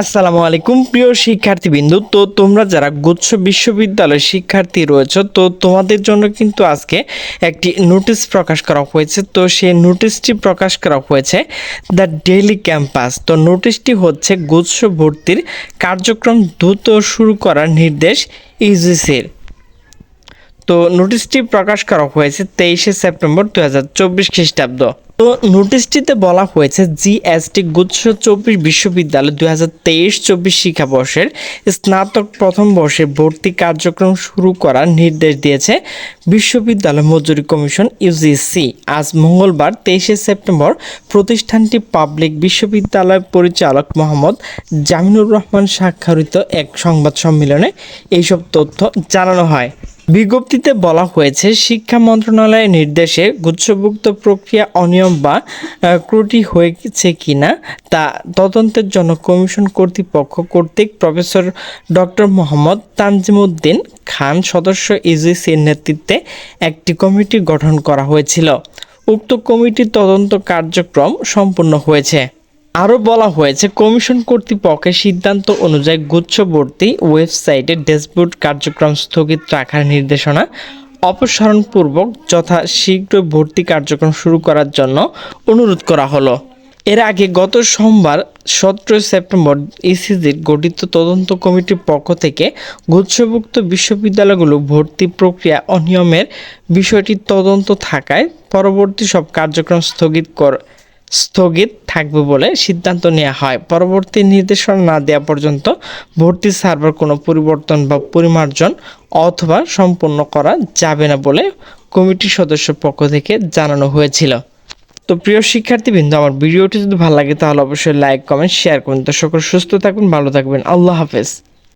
আসসালামু আলাইকুম, প্রিয় শিক্ষার্থীবৃন্দু। তো তোমরা যারা গুচ্ছ বিশ্ববিদ্যালয়ের শিক্ষার্থী রয়েছ, তো তোমাদের জন্য কিন্তু আজকে একটি নোটিশ প্রকাশ করা হয়েছে। তো সেই নোটিশটি প্রকাশ করা হয়েছে দ্য ডেইলি ক্যাম্পাস। তো নোটিশটি হচ্ছে, গুচ্ছ ভর্তির কার্যক্রম দ্রুত শুরু করার নির্দেশ ইউজিসির তো নোটিশটি প্রকাশ করা হয়েছে তেইশে সেপ্টেম্বর দু চব্বিশ খ্রিস্টাব্দ। তো নোটিশটিতে বলা হয়েছে জিএসটি গুচ্ছ চব্বিশ বিশ্ববিদ্যালয় দুই হাজার তেইশ চব্বিশ শিক্ষাবর্ষের স্নাতক প্রথম বর্ষে ভর্তি কার্যক্রম শুরু করার নির্দেশ দিয়েছে বিশ্ববিদ্যালয় মজুরি কমিশন ইউজিসি। আজ মঙ্গলবার তেইশে সেপ্টেম্বর প্রতিষ্ঠানটি পাবলিক বিশ্ববিদ্যালয় পরিচালক মোহাম্মদ জামিনুর রহমান স্বাক্ষরিত এক সংবাদ সম্মেলনে এইসব তথ্য জানানো হয়। বিজ্ঞপ্তিতে বলা হয়েছে, শিক্ষা মন্ত্রণালয়ের নির্দেশে গুচ্ছভুক্ত প্রক্রিয়া অনিয়ম বা ক্রুটি হয়েছে কিনা তা তদন্তের জন্য কমিশন কর্তৃপক্ষ কর্তৃক প্রফেসর ডক্টর মোহাম্মদ তানজিমুদ্দিন খান সদস্য ইউজিসির নেতৃত্বে একটি কমিটি গঠন করা হয়েছিল। উক্ত কমিটির তদন্ত কার্যক্রম সম্পূর্ণ হয়েছে। আরও বলা হয়েছে, কমিশন কর্তৃপক্ষের সিদ্ধান্ত অনুযায়ী গুচ্ছবর্তী ওয়েবসাইটে ড্যাশবোর্ড কার্যক্রম স্থগিত রাখার নির্দেশনা অপসারণপূর্বক যথা শীঘ্র ভর্তি কার্যক্রম শুরু করার জন্য অনুরোধ করা হলো। এর আগে গত সোমবার, সতেরোই সেপ্টেম্বর, ইসিজির গঠিত তদন্ত কমিটির পক্ষ থেকে গুচ্ছভুক্ত বিশ্ববিদ্যালয়গুলো ভর্তি প্রক্রিয়া অনিয়মের বিষয়টি তদন্ত থাকায় পরবর্তী সব কার্যক্রম স্থগিত কর স্থগিত থাকবে বলে সিদ্ধান্ত নেওয়া হয়। পরবর্তী নির্দেশনা না দেওয়া পর্যন্ত ভর্তি সার্ভার কোনো পরিবর্তন বা পরিমার্জন অথবা সম্পন্ন করা যাবে না বলে কমিটির সদস্য পক্ষ থেকে জানানো হয়েছিল। তো প্রিয় শিক্ষার্থীবৃন্দ, আমার ভিডিওটি যদি ভালো লাগে তাহলে অবশ্যই লাইক কমেন্ট শেয়ার করুন। তো সকল সুস্থ থাকবেন ভালো থাকবেন। আল্লাহ হাফেজ।